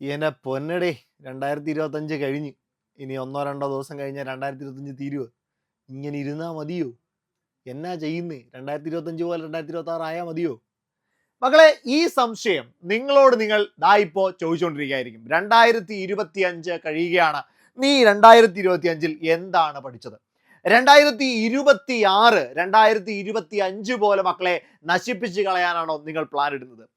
എന്നെ പൊന്നടി രണ്ടായിരത്തി ഇരുപത്തഞ്ച് കഴിഞ്ഞ്. ഇനി ഒന്നോ രണ്ടോ ദിവസം കഴിഞ്ഞാൽ രണ്ടായിരത്തി ഇരുപത്തഞ്ച് തീരുവോ? ഇങ്ങനെ ഇരുന്നാ മതിയോ? എന്നാ ചെയ്യുന്നേ? രണ്ടായിരത്തി ഇരുപത്തഞ്ച് പോലെ രണ്ടായിരത്തി ഇരുപത്തി ആറ് ആയാൽ മതിയോ? മക്കളെ ഈ സംശയം നിങ്ങളോട് നിങ്ങൾ ദാ ഇപ്പോ ചോദിച്ചുകൊണ്ടിരിക്കുകയായിരിക്കും രണ്ടായിരത്തി ഇരുപത്തി അഞ്ച് കഴിയുകയാണ്. നീ രണ്ടായിരത്തി ഇരുപത്തി അഞ്ചിൽ എന്താണ് പഠിച്ചത്? രണ്ടായിരത്തി ഇരുപത്തി ആറ് രണ്ടായിരത്തി ഇരുപത്തി അഞ്ച് പോലെ മക്കളെ നശിപ്പിച്ച് കളയാനാണോ നിങ്ങൾ പ്ലാൻ ഇടുന്നത്?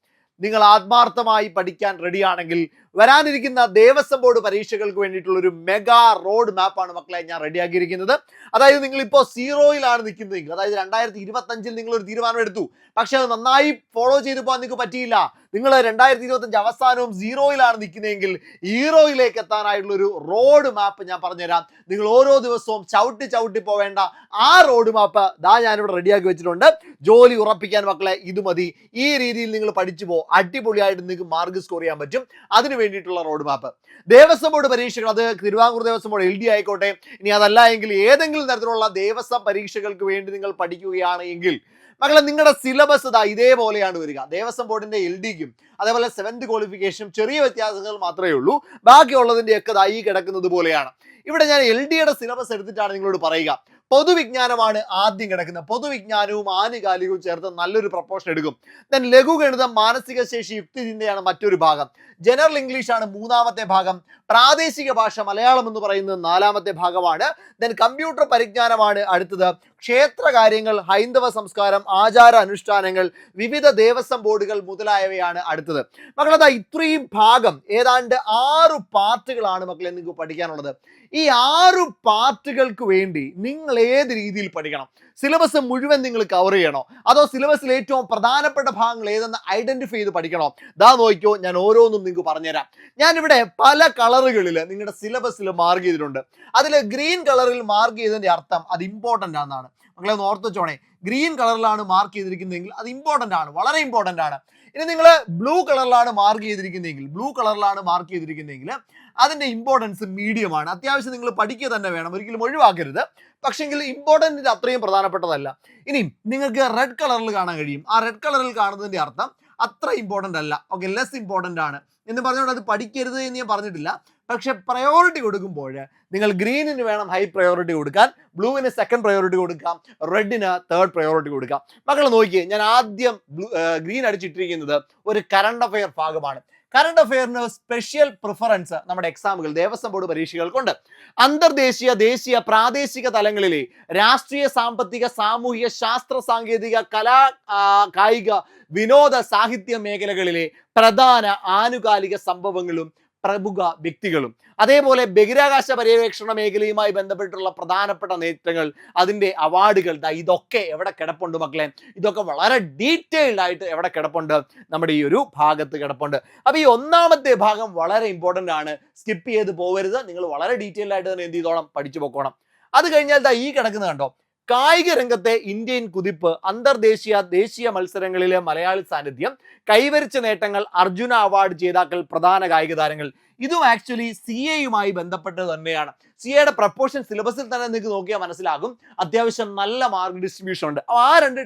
നിങ്ങൾ ആത്മാർത്ഥമായി പഠിക്കാൻ റെഡിയാണെങ്കിൽ വരാനിരിക്കുന്ന ദേവസ്വം ബോർഡ് പരീക്ഷകൾക്ക് വേണ്ടിയിട്ടുള്ള ഒരു മെഗാ റോഡ് മാപ്പാണ് മക്കളെ ഞാൻ റെഡിയാക്കിയിരിക്കുന്നത്. അതായത് നിങ്ങൾ ഇപ്പോൾ സീറോയിലാണ് നിൽക്കുന്നതെങ്കിൽ അതായത് രണ്ടായിരത്തി ഇരുപത്തി അഞ്ചിൽ നിങ്ങൾ ഒരു തീരുമാനം എടുത്തു പക്ഷെ അത് നന്നായി ഫോളോ ചെയ്തു പോകാൻ നിങ്ങൾക്ക് പറ്റിയില്ല. നിങ്ങൾ രണ്ടായിരത്തി ഇരുപത്തഞ്ച് അവസാനവും സീറോയിലാണ് നിൽക്കുന്നതെങ്കിൽ ഹീറോയിലേക്ക് എത്താനായിട്ടുള്ള ഒരു റോഡ് മാപ്പ് ഞാൻ പറഞ്ഞുതരാം. നിങ്ങൾ ഓരോ ദിവസവും ചവിട്ടി ചവിട്ടി പോവേണ്ട ആ റോഡ് മാപ്പ് ദാ ഞാനിവിടെ റെഡിയാക്കി വെച്ചിട്ടുണ്ട്. ജോലി ഉറപ്പിക്കാൻ മക്കളെ ഇത് മതി. ഈ രീതിയിൽ നിങ്ങൾ പഠിച്ചു പോ. അടിപൊളിയായിട്ട് നിങ്ങൾക്ക് മാർക്ക് സ്കോർ ചെയ്യാൻ പറ്റും. അതിന് വേണ്ടിയിട്ടുള്ള റോഡ് മാപ്പ് ദേവസ്വം ബോർഡ് പരീക്ഷകൾ അത് Thiruvankoor Devaswom board L D ആയിക്കോട്ടെ. ഇനി അതല്ല എങ്കിൽ ഏതെങ്കിലും തരത്തിലുള്ള ദേവസ്വം പരീക്ഷകൾക്ക് വേണ്ടി നിങ്ങൾ പഠിക്കുകയാണ് എങ്കിൽ മക്കളെ നിങ്ങളുടെ സിലബസ് ഇതാ ഇതേപോലെയാണ് വരിക. ദേവസ്വം ബോർഡിന്റെ എൽ ഡിക്കും അതേപോലെ സെവന്ത് ക്വാളിഫിക്കേഷനും ചെറിയ വ്യത്യാസങ്ങൾ മാത്രമേ ഉള്ളൂ. ബാക്കിയുള്ളതിന്റെ ഒക്കെ ഈ കിടക്കുന്നത് പോലെയാണ്. ഇവിടെ ഞാൻ എൽ ഡിയുടെ സിലബസ് എടുത്തിട്ടാണ് നിങ്ങളോട് പറയുക. പൊതുവിജ്ഞാനമാണ് ആദ്യം കിടക്കുന്നത്. പൊതുവിജ്ഞാനവും ആനുകാലികവും ചേർത്ത് നല്ലൊരു പ്രപ്പോഷൻ എടുക്കും. ദെൻ ലഘുഗണിതം മാനസിക ശേഷി യുക്തി യുക്തിചിന്തയാണ് മറ്റൊരു ഭാഗം. ജനറൽ ഇംഗ്ലീഷ് ആണ് മൂന്നാമത്തെ ഭാഗം. പ്രാദേശിക ഭാഷ മലയാളം എന്ന് പറയുന്നത് നാലാമത്തെ ഭാഗമാണ്. ദെൻ കമ്പ്യൂട്ടർ പരിജ്ഞാനമാണ് അടുത്തത്. ക്ഷേത്രകാര്യങ്ങൾ ഹൈന്ദവ സംസ്കാരം ആചാര അനുഷ്ഠാനങ്ങൾ വിവിധ ദേവസ്വം ബോർഡുകൾ മുതലായവയാണ് അടുത്തത്. മക്കളതാ ഇത്രയും ഭാഗം ഏതാണ്ട് ആറു പാർട്ടുകളാണ് മക്കളെ നിങ്ങൾക്ക് പഠിക്കാനുള്ളത്. ഈ ആറു പാർട്ടുകൾക്ക് വേണ്ടി നിങ്ങൾ ഏത് രീതിയിൽ പഠിക്കണം? സിലബസ് മുഴുവൻ നിങ്ങൾ കവർ ചെയ്യണോ? അതോ സിലബസിൽ ഏറ്റവും പ്രധാനപ്പെട്ട ഭാഗങ്ങൾ ഏതെന്ന് ഐഡന്റിഫൈ ചെയ്ത് പഠിക്കണോ? ദാ നോക്കിയോ ഞാൻ ഓരോന്നും നിങ്ങൾക്ക് പറഞ്ഞുതരാം. ഞാനിവിടെ പല കളറുകളിൽ നിങ്ങളുടെ സിലബസിൽ മാർക്ക് ചെയ്തിട്ടുണ്ട്. അതിൽ ഗ്രീൻ കളറിൽ മാർക്ക് ചെയ്തതിന്റെ അർത്ഥം അത് ഇമ്പോർട്ടന്റ് ആണെന്നാണ്. മക്കളെ ഒന്ന് ഓർത്ത് വെച്ചോണേ. ഗ്രീൻ കളറിലാണ് മാർക്ക് ചെയ്തിരിക്കുന്നതെങ്കിൽ അത് ഇമ്പോർട്ടന്റ് ആണ് വളരെ ഇമ്പോർട്ടന്റ് ആണ്. ഇനി നിങ്ങൾ ബ്ലൂ കളറിലാണ് മാർക്ക് ചെയ്തിരിക്കുന്നതെങ്കിൽ ബ്ലൂ കളറിലാണ് മാർക്ക് ചെയ്തിരിക്കുന്നതെങ്കിൽ അതിന്റെ ഇമ്പോർട്ടൻസ് മീഡിയം ആണ്. അത്യാവശ്യം നിങ്ങൾ പഠിക്കുക തന്നെ വേണം ഒരിക്കലും ഒഴിവാക്കരുത്. പക്ഷെങ്കിൽ ഇമ്പോർട്ടന്റിന്റെ അത്രയും പ്രധാനപ്പെട്ടതല്ല. ഇനി നിങ്ങൾക്ക് റെഡ് കളറിൽ കാണാൻ കഴിയും. ആ റെഡ് കളറിൽ കാണുന്നതിന്റെ അർത്ഥം അത്ര ഇമ്പോർട്ടന്റ് അല്ല. ഓക്കെ ലെസ് ഇമ്പോർട്ടന്റ് ആണ്. എന്ന് പറഞ്ഞുകൊണ്ട് അത് പഠിക്കരുത് എന്ന് ഞാൻ പറഞ്ഞിട്ടില്ല. പക്ഷെ പ്രയോറിറ്റി കൊടുക്കുമ്പോൾ നിങ്ങൾ ഗ്രീനിന് വേണം ഹൈ പ്രയോറിറ്റി കൊടുക്കാൻ ബ്ലൂവിന് സെക്കൻഡ് പ്രയോറിറ്റി കൊടുക്കാം റെഡിന് തേർഡ് പ്രയോറിറ്റി കൊടുക്കാം. മക്കൾ നോക്കിയേ ഞാൻ ആദ്യം ഗ്രീൻ അടിച്ചിട്ടിരിക്കുന്നത് ഒരു കറണ്ട് അഫെയർ ഭാഗമാണ്. കറണ്ട് അഫെയറിന് സ്പെഷ്യൽ പ്രിഫറൻസ് നമ്മുടെ എക്സാമുകൾ ദേവസ്വം ബോർഡ് പരീക്ഷകൾക്കുണ്ട്. അന്തർദേശീയ ദേശീയ പ്രാദേശിക തലങ്ങളിലെ രാഷ്ട്രീയ സാമ്പത്തിക സാമൂഹിക ശാസ്ത്ര സാങ്കേതിക കലാ കായിക വിനോദ സാഹിത്യ മേഖലകളിലെ പ്രധാന ആനുകാലിക സംഭവങ്ങളും പ്രമുഖ വ്യക്തികളും. അതേപോലെ ബഹിരാകാശ പര്യവേക്ഷണ മേഖലയുമായി ബന്ധപ്പെട്ടുള്ള പ്രധാനപ്പെട്ട നേട്ടങ്ങൾ അതിന്റെ അവാർഡുകൾ ഇതൊക്കെ എവിടെ കിടപ്പുണ്ട് മക്കളെ? ഇതൊക്കെ വളരെ ഡീറ്റെയിൽഡ് ആയിട്ട് എവിടെ കിടപ്പുണ്ട്? നമ്മുടെ ഈ ഒരു ഭാഗത്ത് കിടപ്പുണ്ട്. അപ്പോൾ ഈ ഒന്നാമത്തെ ഭാഗം വളരെ ഇമ്പോർട്ടന്റ് ആണ്. സ്കിപ്പ് ചെയ്ത് പോകരുത്. നിങ്ങൾ വളരെ ഡീറ്റെയിൽഡ് ആയിട്ട് തന്നെ എന്ത് ചെയ്തോളം പഠിച്ചു പോക്കോണം. അത് കഴിഞ്ഞാൽ ദാ ഈ കിടക്കുന്നത് കണ്ടോ? കായിക രംഗത്തെ ഇന്ത്യൻ കുതിപ്പ് അന്തർദേശീയ ദേശീയ മത്സരങ്ങളിലെ മലയാളി സാന്നിധ്യം കൈവരിച്ച നേട്ടങ്ങൾ അർജുന അവാർഡ് ജേതാക്കൾ പ്രധാന കായിക താരങ്ങൾ. ഇതും ആക്ച്വലി സി എയുമായി ബന്ധപ്പെട്ടത് തന്നെയാണ്. സി എയുടെ പ്രപ്പോർഷൻ സിലബസിൽ തന്നെ നിങ്ങൾക്ക് നോക്കിയാൽ മനസ്സിലാകും. അത്യാവശ്യം നല്ല മാർക്ക് ഡിസ്ട്രിബ്യൂഷൻ ഉണ്ട്. ആ രണ്ട്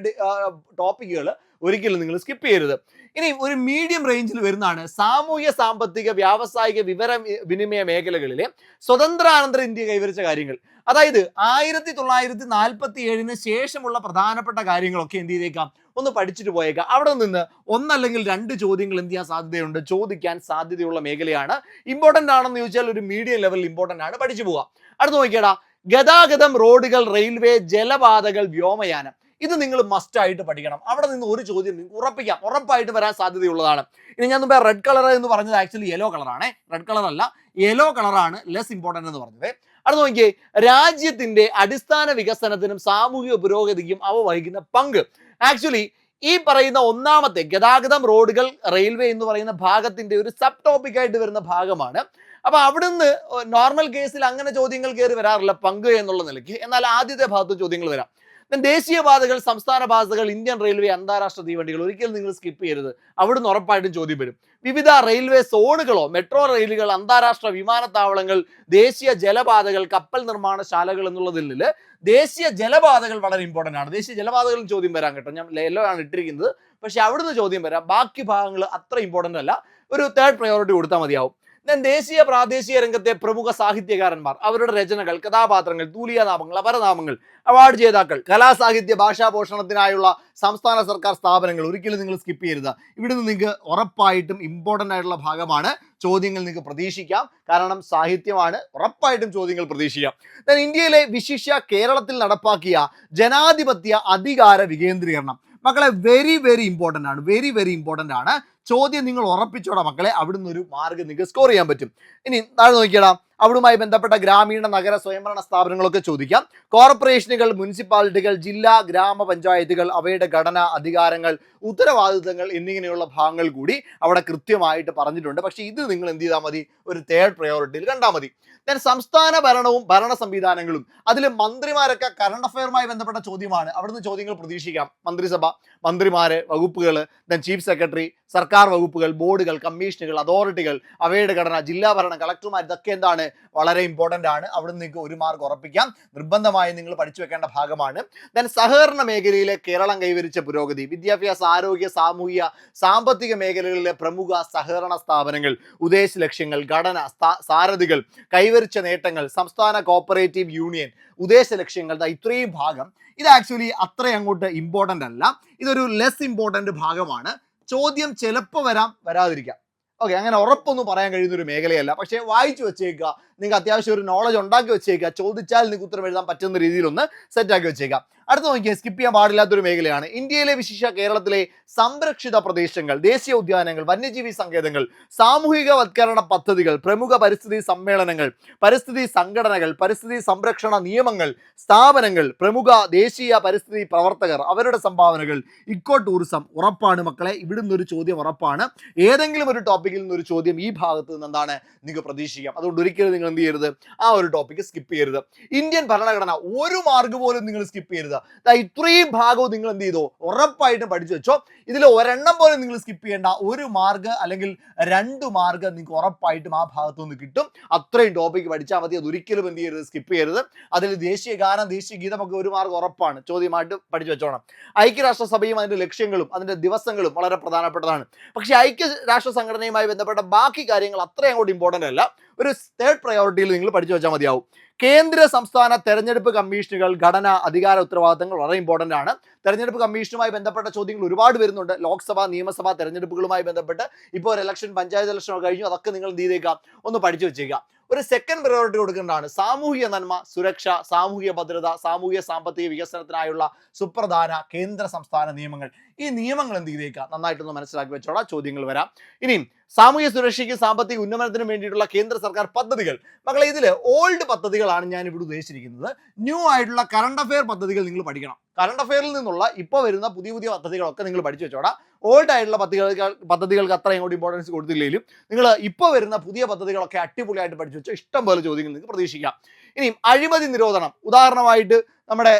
ടോപ്പിക്കുകൾ ഒരിക്കലും നിങ്ങൾ സ്കിപ്പ് ചെയ്യരുത്. ഇനി ഒരു മീഡിയം റേഞ്ചിൽ വരുന്നതാണ് സാമൂഹ്യ സാമ്പത്തിക വ്യാവസായിക വിവര വിനിമയ മേഖലകളിലെ സ്വതന്ത്രാനന്തര ഇന്ത്യ കൈവരിച്ച കാര്യങ്ങൾ. അതായത് ആയിരത്തി തൊള്ളായിരത്തി നാൽപ്പത്തി ഏഴിന് ശേഷമുള്ള പ്രധാനപ്പെട്ട കാര്യങ്ങളൊക്കെ എന്ത് ചെയ്തേക്കാം? ഒന്ന് പഠിച്ചിട്ട് പോയേക്കാം. അവിടെ നിന്ന് ഒന്നല്ലെങ്കിൽ രണ്ട് ചോദ്യങ്ങൾ എന്ത് ചെയ്യാൻ സാധ്യതയുണ്ട്? ചോദിക്കാൻ സാധ്യതയുള്ള മേഖലയാണ് ഇമ്പോർട്ടന്റ് ആണെന്ന് ചോദിച്ചാൽ ഒരു മീഡിയം ലെവലിൽ ഇമ്പോർട്ടന്റ് ആണ്. പഠിച്ചു പോവാം അടുത്ത് നോക്കിയടാ. ഗതാഗതം റോഡുകൾ റെയിൽവേ ജലപാതകൾ വ്യോമയാനം. ഇത് നിങ്ങൾ മസ്റ്റ് ആയിട്ട് പഠിക്കണം. അവിടെ നിന്ന് ഒരു ചോദ്യം നിങ്ങൾക്ക് ഉറപ്പിക്കാം. ഉറപ്പായിട്ട് വരാൻ സാധ്യതയുള്ളതാണ്. ഇനി ഞാൻ മുമ്പേ റെഡ് കളർ എന്ന് പറഞ്ഞത് ആക്ച്വലി യെല്ലോ കളറാണ് റെഡ് കളർ അല്ല യെല്ലോ കളറാണ് ലെസ് ഇമ്പോർട്ടന്റ് എന്ന് പറഞ്ഞത്. അടുത്ത് നോക്കിയേ രാജ്യത്തിന്റെ അടിസ്ഥാന വികസനത്തിനും സാമൂഹിക പുരോഗതിക്കും അവ വഹിക്കുന്ന പങ്ക്. ആക്ച്വലി ഈ പറയുന്ന ഒന്നാമത്തെ ഗതാഗതം റോഡുകൾ റെയിൽവേ എന്ന് പറയുന്ന ഭാഗത്തിന്റെ ഒരു സബ് ടോപ്പിക് ആയിട്ട് വരുന്ന ഭാഗമാണ്. അപ്പൊ അവിടുന്ന് നോർമൽ കേസിൽ അങ്ങനെ ചോദ്യങ്ങൾ കയറി വരാറില്ല പങ്ക് എന്നുള്ള നിലയ്ക്ക്. എന്നാൽ ആദ്യത്തെ ഭാഗത്ത് ചോദ്യങ്ങൾ വരാം. Then ദേശീയപാതകൾ സംസ്ഥാന പാതകൾ ഇന്ത്യൻ റെയിൽവേ അന്താരാഷ്ട്ര തീവണ്ടികൾ ഒരിക്കലും നിങ്ങൾ സ്കിപ്പ് ചെയ്യരുത്. അവിടുന്ന് ഉറപ്പായിട്ടും ചോദ്യം വരും. വിവിധ റെയിൽവേ സോണുകളോ മെട്രോ റെയിലുകൾ അന്താരാഷ്ട്ര വിമാനത്താവളങ്ങൾ ദേശീയ ജലപാതകൾ കപ്പൽ നിർമ്മാണശാലകൾ എന്നുള്ളതിൽ ദേശീയ ജലപാതകൾ വളരെ ഇമ്പോർട്ടന്റ് ആണ്. ദേശീയ ജലപാതകളിൽ ചോദ്യം വരാൻ കേട്ടോ. ഞാൻ യെല്ലോ ആണ് ഇട്ടിരിക്കുന്നത്. പക്ഷെ അവിടുന്ന് ചോദ്യം വരാം. ബാക്കി ഭാഗങ്ങൾ അത്ര ഇമ്പോർട്ടന്റ് അല്ല. ഒരു തേർഡ് പ്രയോറിറ്റി കൊടുത്താൽ മതിയാവും. ഞാൻ ദേശീയ പ്രാദേശിക രംഗത്തെ പ്രമുഖ സാഹിത്യകാരന്മാർ അവരുടെ രചനകൾ കഥാപാത്രങ്ങൾ തൂലികാനാമങ്ങൾ അപരനാമങ്ങൾ അവാർഡ് ജേതാക്കൾ കലാസാഹിത്യ ഭാഷാപോഷണത്തിനായുള്ള സംസ്ഥാന സർക്കാർ സ്ഥാപനങ്ങൾ ഒരിക്കലും നിങ്ങൾ സ്കിപ്പ് ചെയ്യരുത്. ഇവിടുന്ന് നിങ്ങൾക്ക് ഉറപ്പായിട്ടും ഇമ്പോർട്ടന്റ് ആയിട്ടുള്ള ഭാഗമാണ് ചോദ്യങ്ങൾ നിങ്ങൾക്ക് പ്രതീക്ഷിക്കാം. കാരണം സാഹിത്യമാണ് ഉറപ്പായിട്ടും ചോദ്യങ്ങൾ പ്രതീക്ഷിക്കാം. Then ഇന്ത്യയിലെ വിശിഷ്യ കേരളത്തിൽ നടപ്പാക്കിയ ജനാധിപത്യ അധികാര വികേന്ദ്രീകരണം. മക്കളെ വെരി വെരി ഇമ്പോർട്ടന്റ് ആണ്. വെരി വെരി ഇമ്പോർട്ടന്റ് ആണ്. ചോദ്യം നിങ്ങൾ ഉറപ്പിച്ചോടാ മക്കളെ. അവിടുന്ന് ഒരു മാർഗം നിങ്ങൾക്ക് സ്കോർ ചെയ്യാൻ പറ്റും. ഇനി താഴെ നോക്കിയടാ. അവിടുമായി ബന്ധപ്പെട്ട ഗ്രാമീണ നഗര സ്വയംഭരണ സ്ഥാപനങ്ങളൊക്കെ ചോദിക്കാം. കോർപ്പറേഷനുകൾ മുനിസിപ്പാലിറ്റികൾ ജില്ലാ ഗ്രാമപഞ്ചായത്തുകൾ അവയുടെ ഘടന അധികാരങ്ങൾ ഉത്തരവാദിത്തങ്ങൾ എന്നിങ്ങനെയുള്ള ഭാഗങ്ങൾ കൂടി അവിടെ കൃത്യമായിട്ട് പറഞ്ഞിട്ടുണ്ട്. പക്ഷേ ഇത് നിങ്ങൾ എന്ത് ചെയ്താൽ മതി? ഒരു തേർഡ് പ്രയോറിറ്റിയിൽ കണ്ടാൽ മതി. ഞാൻ സംസ്ഥാന ഭരണവും ഭരണ സംവിധാനങ്ങളും അതിൽ മന്ത്രിമാരൊക്കെ കറണ്ട് അഫയറുമായി ബന്ധപ്പെട്ട ചോദ്യമാണ്. അവിടുന്ന് ചോദ്യങ്ങൾ പ്രതീക്ഷിക്കാം. മന്ത്രിസഭ മന്ത്രിമാര് വകുപ്പുകൾ ദെൻ ചീഫ് സെക്രട്ടറി സർക്കാർ വകുപ്പുകൾ ബോർഡുകൾ കമ്മീഷനുകൾ അതോറിറ്റികൾ അവയുടെ ഘടന ജില്ലാ ഭരണ കളക്ടർമാർ ഇതൊക്കെ എന്താണ്? വളരെ ഇമ്പോർട്ടന്റ് ആണ്. അവിടെ നിങ്ങൾക്ക് ഒരു മാർക്ക് ഉറപ്പിക്കാം. നിർബന്ധമായി നിങ്ങൾ പഠിച്ചു വെക്കേണ്ട ഭാഗമാണ്. ദെൻ സഹകരണ മേഖലയിലെ കേരളം കൈവരിച്ച പുരോഗതി വിദ്യാഭ്യാസ ആരോഗ്യ സാമൂഹിക സാമ്പത്തിക മേഖലകളിലെ പ്രമുഖ സഹകരണ സ്ഥാപനങ്ങൾ ഉദ്ദേശ ലക്ഷ്യങ്ങൾ ഘടന സാരഥികൾ കൈവരിച്ച നേട്ടങ്ങൾ സംസ്ഥാന കോപ്പറേറ്റീവ് യൂണിയൻ ഉദ്ദേശ ലക്ഷ്യങ്ങൾ ഇത്രയും ഭാഗം. ഇത് ആക്ച്വലി അത്ര അങ്ങോട്ട് ഇമ്പോർട്ടന്റ് അല്ല. ഇതൊരു ലെസ് ഇമ്പോർട്ടന്റ് ഭാഗമാണ്. ചോദ്യം ചിലപ്പോൾ വരാം വരാതിരിക്കാം. ഓക്കെ അങ്ങനെ ഉറപ്പൊന്നും പറയാൻ കഴിയുന്ന ഒരു മേഖലയല്ല. പക്ഷേ വായിച്ചു വെച്ചേക്കുക നിങ്ങൾക്ക് അത്യാവശ്യം ഒരു നോളജ് ഉണ്ടാക്കി വെച്ചേക്കുക. ചോദിച്ചാൽ നിങ്ങൾക്ക് ഉത്തരം എഴുതാൻ പറ്റുന്ന രീതിയിലൊന്ന് സെറ്റാക്കി വെച്ചേക്കാം അടുത്ത നോക്കിയാൽ സ്കിപ്പ് ചെയ്യാൻ പാടില്ലാത്തൊരു മേഖലയാണ്. ഇന്ത്യയിലെ വിശിഷ്ട കേരളത്തിലെ സംരക്ഷിത പ്രദേശങ്ങൾ ദേശീയ ഉദ്യാനങ്ങൾ വന്യജീവി സങ്കേതങ്ങൾ സാമൂഹികവത്കരണ പദ്ധതികൾ പ്രമുഖ പരിസ്ഥിതി സമ്മേളനങ്ങൾ പരിസ്ഥിതി സംഘടനകൾ പരിസ്ഥിതി സംരക്ഷണ നിയമങ്ങൾ സ്ഥാപനങ്ങൾ പ്രമുഖ ദേശീയ പരിസ്ഥിതി പ്രവർത്തകർ അവരുടെ സംഭാവനകൾ ഇക്കോ ടൂറിസം ഉറപ്പാണ് മക്കളെ. ഇവിടുന്ന് ഒരു ചോദ്യം ഉറപ്പാണ്. ഏതെങ്കിലും ഒരു ടോപ്പിക്കിൽ നിന്നൊരു ചോദ്യം ഈ ഭാഗത്ത് നിന്ന് എന്താണ് നിങ്ങൾക്ക് പ്രതീക്ഷിക്കാം. അതുകൊണ്ട് ഒരിക്കലും നിങ്ങൾ എന്ത് ചെയ്യരുത് ആ ഒരു ടോപ്പിക്ക് സ്കിപ്പ് ചെയ്യരുത്. ഇന്ത്യൻ ഭരണഘടന ഒരു മാർക്ക് പോലും നിങ്ങൾ സ്കിപ്പ് ചെയ്യരുത്. ഇത്രയും ഭാഗവും നിങ്ങൾ എന്ത് ചെയ്തോ ഉറപ്പായിട്ടും പഠിച്ചു വെച്ചോ. ഇതിൽ ഒരെണ്ണം പോലും നിങ്ങൾ സ്കിപ്പ് ചെയ്യേണ്ട. ഒരു മാർക്ക് അല്ലെങ്കിൽ രണ്ട് മാർക്ക് നിങ്ങൾക്ക് ഉറപ്പായിട്ടും ആ ഭാഗത്തു നിന്ന് കിട്ടും. അത്രയും ടോപ്പിക്ക് പഠിച്ചാൽ മതി. അത് ഒരിക്കലും എന്ത് ചെയ്യരുത്? സ്കിപ്പ് ചെയ്യരുത്. അതിൽ ദേശീയ ഗാനം ദേശീയ ഗീതം ഒക്കെ ഒരു മാർക്ക് ഉറപ്പാണ്. ചോദ്യമായിട്ട് പഠിച്ചു വെച്ചോണം. ഐക്യരാഷ്ട്രസഭയും അതിന്റെ ലക്ഷ്യങ്ങളും അതിന്റെ ദിവസങ്ങളും വളരെ പ്രധാനപ്പെട്ടതാണ്. പക്ഷേ ഐക്യരാഷ്ട്ര സംഘടനയുമായി ബന്ധപ്പെട്ട ബാക്കി കാര്യങ്ങൾ അത്രയും അങ്ങോട്ട് ഇമ്പോർട്ടന്റ് അല്ല. ഒരു തേർഡ് പ്രയോറിറ്റിയിൽ നിങ്ങൾ പഠിച്ചു വെച്ചാൽ മതിയാവും. കേന്ദ്ര സംസ്ഥാന തെരഞ്ഞെടുപ്പ് കമ്മീഷനുകൾ ഘടന അധികാര ഉത്തരവാദിത്തങ്ങൾ വളരെ ഇമ്പോർട്ടന്റ് ആണ്. തെരഞ്ഞെടുപ്പ് കമ്മീഷനുമായി ബന്ധപ്പെട്ട ചോദ്യങ്ങൾ ഒരുപാട് വരുന്നുണ്ട്. ലോക്സഭ നിയമസഭാ തെരഞ്ഞെടുപ്പുകളുമായി ബന്ധപ്പെട്ട് ഇപ്പോൾ ഒരു ഇലക്ഷൻ പഞ്ചായത്ത് ഇലക്ഷനോ കഴിഞ്ഞു. അതൊക്കെ നിങ്ങൾ എന്ത് ചെയ്തേക്കാം? ഒന്ന് പഠിച്ചു വെച്ചേക്കാം. ഒരു സെക്കൻഡ് പ്രയോറിറ്റി കൊടുക്കേണ്ടതാണ്. സാമൂഹിക നന്മ സുരക്ഷ സാമൂഹിക ഭദ്രത സാമൂഹിക സാമ്പത്തിക വികസനത്തിനായുള്ള സുപ്രധാന കേന്ദ്ര സംസ്ഥാന നിയമങ്ങൾ. ഈ നിയമങ്ങൾ എന്ത് ചെയ്തേക്കാം? നന്നായിട്ടൊന്ന് മനസ്സിലാക്കി വെച്ചോളാം. ചോദ്യങ്ങൾ വരാം. ഇനിയും സാമൂഹിക സുരക്ഷയ്ക്ക് സാമ്പത്തിക ഉന്നമനത്തിനും വേണ്ടിയിട്ടുള്ള കേന്ദ്ര സർക്കാർ പദ്ധതികൾ. മക്കളെ ഇതിൽ ഓൾഡ് പദ്ധതികളാണ് ഞാൻ ഇവിടെ ഉദ്ദേശിച്ചിരിക്കുന്നത്. ന്യൂ ആയിട്ടുള്ള കറണ്ട് അഫെയർ പദ്ധതികൾ നിങ്ങൾ പഠിക്കണം. കറണ്ട് അഫെയറിൽ നിന്നുള്ള ഇപ്പോൾ വരുന്ന പുതിയ പുതിയ പദ്ധതികളൊക്കെ നിങ്ങൾ പഠിച്ചു വെച്ചോടാം. ഓൾഡ് ആയിട്ടുള്ള പദ്ധതികൾ പദ്ധതികൾക്ക് അത്ര ഇങ്ങോട്ട് ഇമ്പോർട്ടൻസ് കൊടുത്തില്ലെങ്കിലും നിങ്ങൾ ഇപ്പോൾ വരുന്ന പുതിയ പദ്ധതികളൊക്കെ അടിപൊളിയായിട്ട് പഠിച്ചു വെച്ചാൽ ഇഷ്ടം പോലെ ചോദ്യങ്ങൾ നിങ്ങൾക്ക് പ്രതീക്ഷിക്കാം. ഇനിയും അഴിമതി നിരോധനം. ഉദാഹരണമായിട്ട് നമ്മുടെ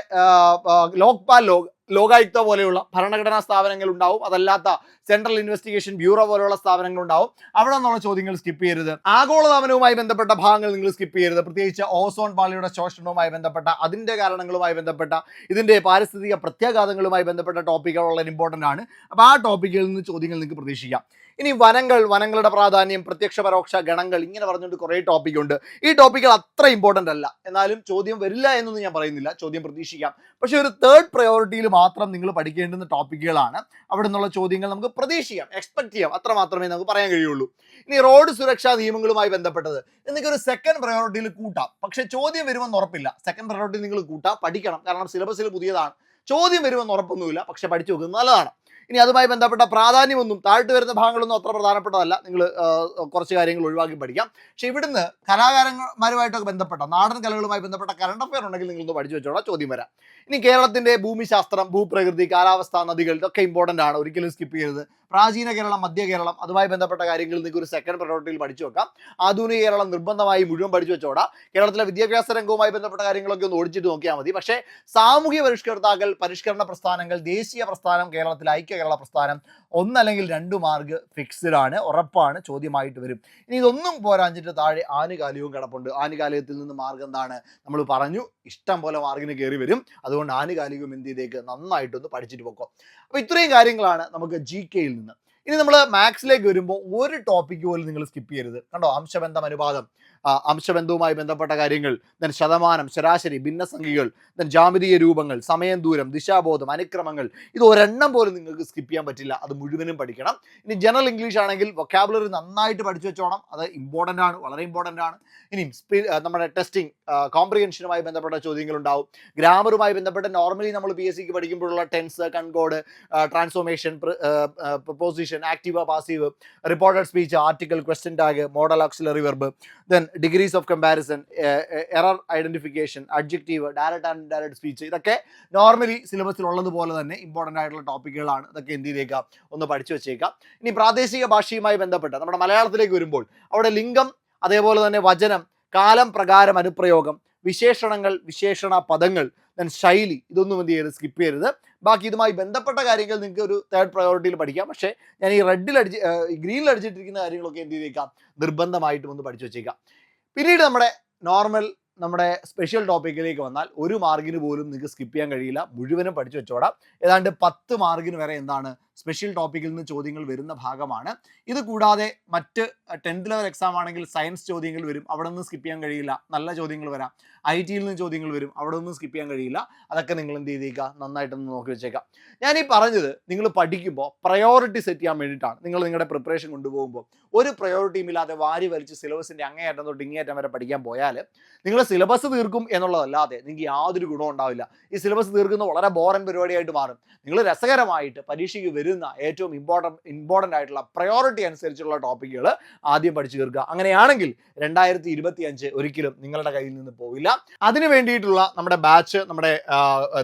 ലോക്പാൽ ലോക് ലോകായുക്ത പോലെയുള്ള ഭരണഘടനാ സ്ഥാപനങ്ങൾ ഉണ്ടാവും. അതല്ലാത്ത സെൻട്രൽ ഇൻവെസ്റ്റിഗേഷൻ ബ്യൂറോ പോലെയുള്ള സ്ഥാപനങ്ങൾ ഉണ്ടാവും. അവിടെ നിന്നുള്ള ചോദ്യങ്ങൾ സ്കിപ്പ് ചെയ്യരുത്. ആഗോളതാപനവുമായി ബന്ധപ്പെട്ട ഭാഗങ്ങൾ നിങ്ങൾ സ്കിപ്പ് ചെയ്യരുത്. പ്രത്യേകിച്ച് ഓസോൺ പാളിയുടെ ശോഷണവുമായി ബന്ധപ്പെട്ട അതിന്റെ കാരണങ്ങളുമായി ബന്ധപ്പെട്ട ഇതിന്റെ പാരിസ്ഥിതിക പ്രത്യാഘാതങ്ങളുമായി ബന്ധപ്പെട്ട ടോപ്പിക്കുകൾ വളരെ ഇമ്പോർട്ടന്റ് ആണ്. അപ്പോൾ ആ ടോപ്പിക്കിൽ നിന്ന് ചോദ്യങ്ങൾ നിങ്ങൾക്ക് പ്രതീക്ഷിക്കാം. ഇനി വനങ്ങൾ വനങ്ങളുടെ പ്രാധാന്യം പ്രത്യക്ഷ പരോക്ഷ ഗണങ്ങൾ ഇങ്ങനെ പറഞ്ഞുകൊണ്ട് കുറേ ടോപ്പിക് ഉണ്ട്. ഈ ടോപ്പിക്കുകൾ അത്ര ഇമ്പോർട്ടന്റ് അല്ല. എന്നാലും ചോദ്യം വരില്ല എന്നൊന്നും ഞാൻ പറയുന്നില്ല. ചോദ്യം പ്രതീക്ഷിക്കാം. പക്ഷേ ഒരു തേർഡ് പ്രയോറിറ്റിയിൽ മാത്രം നിങ്ങൾ പഠിക്കേണ്ടുന്ന ടോപ്പിക്കുകളാണ് അവിടെ നിന്നുള്ള ചോദ്യങ്ങൾ നമുക്ക് പ്രതീക്ഷിക്കാം എക്സ്പെക്ട് ചെയ്യാം. അത്ര മാത്രമേ നമുക്ക് പറയാൻ കഴിയുള്ളൂ. ഇനി റോഡ് സുരക്ഷാ നിയമങ്ങളുമായി ബന്ധപ്പെട്ടത്. ഒരു സെക്കൻഡ് പ്രയോറിറ്റിയിൽ കൂട്ടാം. പക്ഷേ ചോദ്യം വരുമെന്ന് ഉറപ്പില്ല. സെക്കൻഡ് പ്രയോറിറ്റി നിങ്ങൾ കൂട്ടാം. പഠിക്കണം. കാരണം സിലബസിൽ പുതിയതാണ്. ചോദ്യം വരുമെന്ന് ഉറപ്പൊന്നുമില്ല. പക്ഷെ പഠിച്ചു നോക്കുന്നത് നല്ലതാണ്. ഇനി അതുമായി ബന്ധപ്പെട്ട പ്രാധാന്യമൊന്നും താഴ്ത്തു വരുന്ന ഭാഗങ്ങളൊന്നും അത്ര പ്രധാനപ്പെട്ടതല്ല. നിങ്ങൾ കുറച്ച് കാര്യങ്ങൾ ഒഴിവാക്കി പഠിക്കാം. പക്ഷേ ഇവിടുന്ന് കലാകാരന്മാരുമായിട്ടൊക്കെ ബന്ധപ്പെട്ട നാടൻ കലകളുമായി ബന്ധപ്പെട്ട കറണ്ട് അഫയർ ഉണ്ടെങ്കിൽ നിങ്ങളൊന്ന് പഠിച്ചു വെച്ചോളാം. ചോദ്യം വരാം. ഇനി കേരളത്തിന്റെ ഭൂമിശാസ്ത്രം ഭൂപ്രകൃതി കാലാവസ്ഥ നദികൾ ഇതൊക്കെ ഇമ്പോർട്ടന്റ് ആണ്. ഒരിക്കലും സ്കിപ്പ് ചെയ്യരുത്. പ്രാചീന കേരളം മധ്യ കേരളം അതുമായി ബന്ധപ്പെട്ട കാര്യങ്ങൾ നിങ്ങൾക്ക് ഒരു സെക്കൻഡ് പ്രയോറിറ്റിയിൽ പഠിച്ചു വെക്കാം. ആധുനിക കേരളം നിർബന്ധമായി മുഴുവൻ പഠിച്ചു വെച്ചോടാം. കേരളത്തിലെ വിദ്യാഭ്യാസ രംഗവുമായി ബന്ധപ്പെട്ട കാര്യങ്ങളൊക്കെ ഒന്ന് ഓടിച്ചിട്ട് നോക്കിയാൽ മതി. പക്ഷേ സാമൂഹ്യ പരിഷ്കർത്താക്കൾ പരിഷ്കരണ പ്രസ്ഥാനങ്ങൾ ദേശീയ പ്രസ്ഥാനം കേരളത്തിലെ ഐക്യ കേരള പ്രസ്ഥാനം ഒന്നല്ലെങ്കിൽ രണ്ട് മാർക്ക് ഫിക്സ്ഡ് ആണ് ഉറപ്പാണ് ചോദ്യമായിട്ട് വരും. ഇനി ഇതൊന്നും പോരാഞ്ഞിട്ട് താഴെ ആനുകാലികവും കിടപ്പുണ്ട്. ആനുകാലികത്തിൽ നിന്ന് മാർഗം എന്താണ്? നമ്മൾ പറഞ്ഞു ഇഷ്ടം പോലെ മാർഗിന് കയറി വരും. അതുകൊണ്ട് ആനുകാലികം എന്ത് ചെയ്തേക്ക്? നന്നായിട്ടൊന്ന് പഠിച്ചിട്ട് പോക്കോ. അപ്പൊ ഇത്രയും കാര്യങ്ങളാണ് നമുക്ക് ജി കെയിൽ നിന്ന്. ഇനി നമ്മൾ മാത്സിലേക്ക് വരുമ്പോൾ ഒരു ടോപ്പിക് പോലും നിങ്ങൾ സ്കിപ്പ് ചെയ്യരുത്. കണ്ടോ? അംശബന്ധം അനുപാതം. അംശബന്ധവുമായി ബന്ധപ്പെട്ട കാര്യങ്ങൾ ദെൻ ശതമാനം ശരാശരി ഭിന്നസംഖ്യകൾ ദെൻ ജാമിതീയ രൂപങ്ങൾ സമയം ദൂരം ദിശാബോധം അനുക്രമങ്ങൾ ഇത് ഒരെണ്ണം പോലും നിങ്ങൾക്ക് സ്കിപ്പ് ചെയ്യാൻ പറ്റില്ല. അത് മുഴുവനും പഠിക്കണം. ഇനി ജനറൽ ഇംഗ്ലീഷ് ആണെങ്കിൽ വൊക്കാബുലറി നന്നായിട്ട് പഠിച്ചു വെച്ചോണം. അത് ഇമ്പോർട്ടന്റ് ആണ് വളരെ ഇമ്പോർട്ടന്റ് ആണ്. ഇനിയും സ്പീ നമ്മുടെ ടെസ്റ്റിംഗ് കോംപ്രിഹെൻഷനുമായി ബന്ധപ്പെട്ട ചോദ്യങ്ങൾ ഉണ്ടാവും ഗ്രാമറുമായി ബന്ധപ്പെട്ട് നോർമലി നമ്മൾ പി എസ് സിക്ക് പഠിക്കുമ്പോഴുള്ള tense concord transformation preposition active passive reported speech article question tag modal auxiliary verb then degrees of comparison error identification adjective direct and direct speech ഇതൊക്കെ നോർമലി സിലബസിൽ ഉള്ളതുപോലെ തന്നെ ഇമ്പോർട്ടന്റ് ആയിട്ടുള്ള ടോപ്പിക്കുകളാണ് ഇതൊക്കെ എന്ത് ചെയ്തേക്കാം? ഒന്ന് പഠിച്ചു വെച്ചേക്കാം. ഇനി പ്രാദേശിക ഭാഷയുമായി ബന്ധപ്പെട്ട് നമ്മുടെ മലയാളത്തിലേക്ക് വരുമ്പോൾ അവിടെ ലിംഗം അതേപോലെ തന്നെ വചനം കാലം പ്രകാരം അനുപ്രയോഗം വിശേഷണങ്ങൾ വിശേഷണ പദങ്ങൾ ദെൻ ശൈലി ഇതൊന്നും എന്ത് ചെയ്യരുത്? സ്കിപ്പ് ചെയ്യരുത്. ബാക്കി ഇതുമായി ബന്ധപ്പെട്ട കാര്യങ്ങൾ നിങ്ങൾക്ക് ഒരു തേർഡ് പ്രയോറിറ്റിയിൽ പഠിക്കാം. പക്ഷേ ഞാൻ ഈ റെഡിൽ അടിച്ച് ഗ്രീനിൽ അടിച്ചിട്ടിരിക്കുന്ന കാര്യങ്ങളൊക്കെ എന്ത് ചെയ്തേക്കാം? നിർബന്ധമായിട്ടും ഒന്ന് പഠിച്ചു വെച്ചേക്കാം. പിന്നീട് നമ്മുടെ നോർമൽ നമ്മുടെ സ്പെഷ്യൽ ടോപ്പിക്കിലേക്ക് വന്നാൽ ഒരു മാർക്കിന് പോലും നിങ്ങൾക്ക് സ്കിപ്പ് ചെയ്യാൻ കഴിയില്ല. മുഴുവനും പഠിച്ചു വെച്ചോടാം. ഏതാണ്ട് പത്ത് മാർക്കിന് വരെ എന്താണ് സ്പെഷ്യൽ ടോപ്പിക്കിൽ നിന്ന് ചോദ്യങ്ങൾ വരുന്ന ഭാഗമാണ്. ഇത് കൂടാതെ മറ്റ് ടെൻത്ത് ലെവൽ എക്സാം ആണെങ്കിൽ സയൻസ് ചോദ്യങ്ങൾ വരും. അവിടെ നിന്ന് സ്കിപ്പ് ചെയ്യാൻ കഴിയില്ല. നല്ല ചോദ്യങ്ങൾ വരാം. ഐ ടിയിൽ നിന്ന് ചോദ്യങ്ങൾ വരും. അവിടെ നിന്ന് സ്കിപ്പ് ചെയ്യാൻ കഴിയില്ല. അതൊക്കെ നിങ്ങൾ എന്ത് ചെയ്തേക്കുക നന്നായിട്ടൊന്ന് നോക്കി വെച്ചേക്കാം. ഞാൻ ഈ പറഞ്ഞത് നിങ്ങൾ പഠിക്കുമ്പോൾ പ്രയോറിറ്റി സെറ്റ് ചെയ്യാൻ വേണ്ടിയിട്ടാണ്. നിങ്ങൾ നിങ്ങളുടെ പ്രിപ്പറേഷൻ കൊണ്ടുപോകുമ്പോൾ ഒരു പ്രയോറിറ്റിയും ഇല്ലാതെ വാരി വലിച്ച് സിലബസിന്റെ അങ്ങേയറ്റം തൊട്ട് ഇങ്ങേയറ്റം വരെ പഠിക്കാൻ പോയാൽ നിങ്ങൾ സിലബസ് തീർക്കും എന്നുള്ളതല്ലാതെ നിങ്ങൾക്ക് യാതൊരു ഗുണവും ഉണ്ടാവില്ല. ഈ സിലബസ് തീർക്കുന്ന വളരെ ബോറൻ പരിപാടിയായിട്ട് മാറും. നിങ്ങൾ രസകരമായിട്ട് പരീക്ഷയ്ക്ക് വരുന്ന ഏറ്റവും ഇമ്പോർട്ടന്റ് ഇമ്പോർട്ടന്റ് ആയിട്ടുള്ള പ്രയോറിറ്റി അനുസരിച്ചുള്ള ടോപ്പിക്കുകൾ ആദ്യം പഠിച്ചു തീർക്കുക. അങ്ങനെയാണെങ്കിൽ രണ്ടായിരത്തി ഇരുപത്തി അഞ്ച് ഒരിക്കലും നിങ്ങളുടെ കയ്യിൽ നിന്ന് പോവില്ല. അതിന് വേണ്ടിയിട്ടുള്ള നമ്മുടെ ബാച്ച് നമ്മുടെ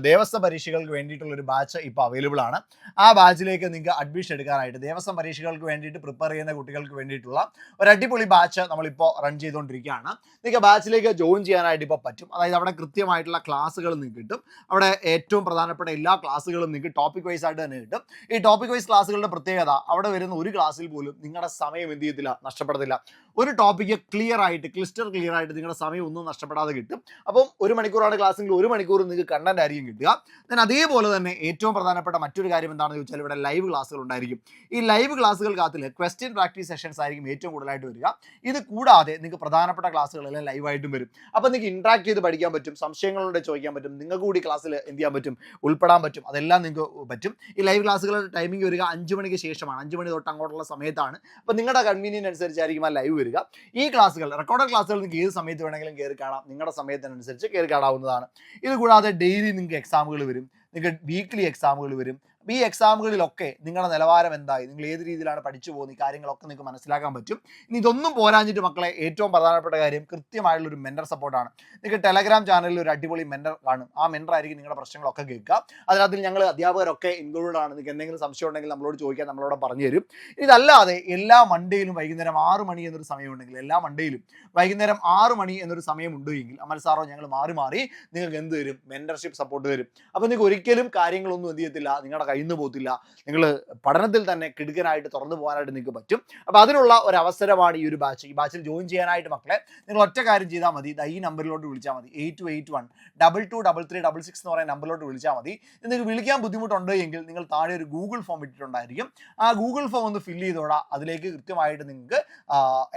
ദേവസ്വ പരീക്ഷകൾക്ക് വേണ്ടിയിട്ടുള്ള ഒരു ബാച്ച് ഇപ്പോൾ അവൈലബിൾ ആണ്. ആ ബാച്ചിലേക്ക് നിങ്ങൾക്ക് അഡ്മിഷൻ എടുക്കാനായിട്ട് ദേവസ്വം പരീക്ഷകൾക്ക് വേണ്ടിയിട്ട് പ്രിപ്പയർ ചെയ്യുന്ന കുട്ടികൾക്ക് വേണ്ടിയിട്ടുള്ള ഒരു അടിപൊളി ബാച്ച് നമ്മളിപ്പോൾ റൺ ചെയ്തുകൊണ്ടിരിക്കുകയാണ് നിങ്ങൾക്ക് ബാച്ചിലേക്ക് ജോയിൻ ചെയ്യാനായിട്ട് ഇപ്പോൾ പറ്റും. അതായത് അവിടെ കൃത്യമായിട്ടുള്ള ക്ലാസ്സുകൾ നിങ്ങൾക്ക് കിട്ടും. അവിടെ ഏറ്റവും പ്രധാനപ്പെട്ട എല്ലാ ക്ലാസ്സുകളും നിങ്ങൾക്ക് ടോപ്പിക് വൈസ് ആയിട്ട് തന്നെ കിട്ടും. ഈ ടോപ്പിക് വൈസ് ക്ലാസ്സുകളുടെ പ്രത്യേകത അവിടെ വരുന്ന ഒരു ക്ലാസ്സിൽ പോലും നിങ്ങളുടെ സമയം എന്ത് ചെയ്യത്തില്ല നഷ്ടപ്പെടത്തില്ല. ഒരു ടോപ്പിക്ക് ക്ലിയർ ആയിട്ട് ക്ലിസ്റ്റർ ക്ലിയർ ആയിട്ട് നിങ്ങളുടെ സമയം ഒന്നും നഷ്ടപ്പെടാതെ കിട്ടും. അപ്പം ഒരു മണിക്കൂറാണ് ക്ലാസ്സെങ്കിൽ ഒരു മണിക്കൂർ നിങ്ങൾക്ക് കണ്ടന്റ് ആയിരിക്കും കിട്ടുക. ദൻ അതേപോലെ തന്നെ ഏറ്റവും പ്രധാനപ്പെട്ട മറ്റൊരു കാര്യം എന്താണെന്ന് ചോദിച്ചാൽ ഇവിടെ ലൈവ് ക്ലാസ്സുകൾ ഉണ്ടായിരിക്കും. ഈ ലൈവ് ക്ലാസ്സുകൾക്കകത്തിൽ ക്വസ്റ്റ്യൻ പ്രാക്ടീസ് സെഷൻസ് ആയിരിക്കും ഏറ്റവും കൂടുതലായിട്ട് വരിക. ഇത് കൂടാതെ നിങ്ങൾക്ക് പ്രധാനപ്പെട്ട ക്ലാസ്സുകളെല്ലാം ലൈവായിട്ടും വരും. അപ്പോൾ നിങ്ങൾക്ക് ഇൻട്രാക്ട് ചെയ്ത് പഠിക്കാൻ പറ്റും സംശയങ്ങളുണ്ട് ചോദിക്കാൻ പറ്റും നിങ്ങൾക്ക് കൂടി ക്ലാസ്സിൽ എന്ത് ചെയ്യാൻ പറ്റും ഉൾപ്പെടാൻ പറ്റും അതെല്ലാം നിങ്ങൾക്ക് പറ്റും. ഈ ലൈവ് ക്ലാസ്സുകളുടെ ടൈമിംഗ് വരിക അഞ്ച് മണിക്ക് ശേഷമാണ്. അഞ്ച് മണി തൊട്ട് അങ്ങോട്ടുള്ള സമയത്താണ്. അപ്പോൾ നിങ്ങളുടെ കൺവീനിയൻ അനുസരിച്ചായിരിക്കും ആ ലൈവ് വരിക. ഈ ക്ലാസ്സുകൾ റെക്കോർഡഡ് ക്ലാസ്സുകൾ നിങ്ങൾക്ക് ഏത് സമയത്ത് വേണമെങ്കിലും കയറി കാണാം. നിങ്ങളുടെ സമയത്തിനനുസരിച്ച് കയറി കാണാവുന്നതാണ്. ഇത് കൂടാതെ ഡെയിലി നിങ്ങൾക്ക് എക്സാമുകൾ വരും. നിങ്ങൾക്ക് വീക്ക്ലി എക്സാമുകൾ വരും. ഈ എക്സാമുകളിലൊക്കെ നിങ്ങളുടെ നിലവാരം എന്തായി? നിങ്ങൾ ഏത് രീതിയിലാണ് പഠിച്ചു പോകുന്നത്? ഈ കാര്യങ്ങളൊക്കെ നിങ്ങൾക്ക് മനസ്സിലാക്കാൻ പറ്റും. ഇനി ഇതൊന്നും പോരാഞ്ഞിട്ട് മക്കളെ ഏറ്റവും പ്രധാനപ്പെട്ട കാര്യം കൃത്യമായുള്ള ഒരു മെന്റർ സപ്പോർട്ടാണ് നിങ്ങൾക്ക് ടെലഗ്രാം ചാനലിൽ ഒരു അടിപൊളി മെന്റർ കാണും. ആ മെന്റർ ആയിരിക്കും നിങ്ങളുടെ പ്രശ്നങ്ങളൊക്കെ കേൾക്കുക. അതിനകത്ത് ഞങ്ങൾ അധ്യാപകരൊക്കെ ഇൻക്ലൂഡഡ് ആണ്. നിങ്ങൾക്ക് എന്തെങ്കിലും സംശയം ഉണ്ടെങ്കിൽ നമ്മളോട് ചോദിക്കാൻ നമ്മളോട് പറഞ്ഞു തരും. ഇതല്ലാതെ എല്ലാ മൺഡേയിലും വൈകുന്നേരം ആറ് മണി എന്നൊരു സമയമുണ്ടെങ്കിൽ എല്ലാ മൺഡേയിലും വൈകുന്നേരം ആറ് മണി എന്നൊരു സമയമുണ്ട് എങ്കിൽ അമൽ സാറോ ഞങ്ങൾ മാറി മാറി നിങ്ങൾക്ക് എന്ത് തരും? മെന്റർഷിപ്പ് സപ്പോർട്ട് തരും. അപ്പോൾ നിങ്ങൾക്ക് ഒരിക്കലും കാര്യങ്ങളൊന്നും എന്ത് ചെയ്യത്തില്ല. നിങ്ങളുടെ നിന്ന് പോകത്തില്ല. നിങ്ങൾ പഠനത്തിൽ തന്നെ കിടുക്കനായിട്ട് തുറന്നു പോകാനായിട്ട് നിങ്ങൾക്ക് പറ്റും. അപ്പോൾ അതിനുള്ള ഒരു അവസരമാണ് ഈ ഒരു ബാച്ച്. ഈ ബാച്ചിൽ ജോയിൻ ചെയ്യാനായിട്ട് മക്കളെ നിങ്ങൾ ഒറ്റ കാര്യം ചെയ്താൽ മതി. ഈ നമ്പറിലോട്ട് വിളിച്ചാൽ മതി. Eight two eight one double two double three double six എന്ന് പറയുന്ന നമ്പറിലോട്ട് വിളിച്ചാൽ മതി. നിങ്ങൾക്ക് വിളിക്കാൻ ബുദ്ധിമുട്ടുണ്ട് എങ്കിൽ നിങ്ങൾ താഴെ ഒരു ഗൂഗിൾ ഫോം ഇട്ടിട്ടുണ്ടായിരിക്കും. ആ ഗൂഗിൾ ഫോം ഒന്ന് ഫില്ല് ചെയ്തോടാ അതിലേക്ക് കൃത്യമായിട്ട് നിങ്ങൾക്ക്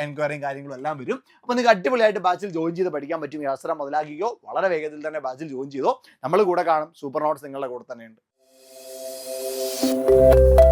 എൻക്വയറിയും കാര്യങ്ങളും എല്ലാം വരും. അപ്പോൾ നിങ്ങൾക്ക് അടിപൊളിയായിട്ട് ബാച്ചിൽ ജോയിൻ ചെയ്ത് പഠിക്കാൻ പറ്റും. ഈ അവസരം മുതലാക്കിയോ വളരെ വേഗത്തിൽ തന്നെ ബാച്ചിൽ ജോയിൻ ചെയ്തോ. നമ്മൾ കൂടെ കാണും. സൂപ്പർ നോട്ട്സ് നിങ്ങളുടെ കൂടെ തന്നെയുണ്ട്. Peace.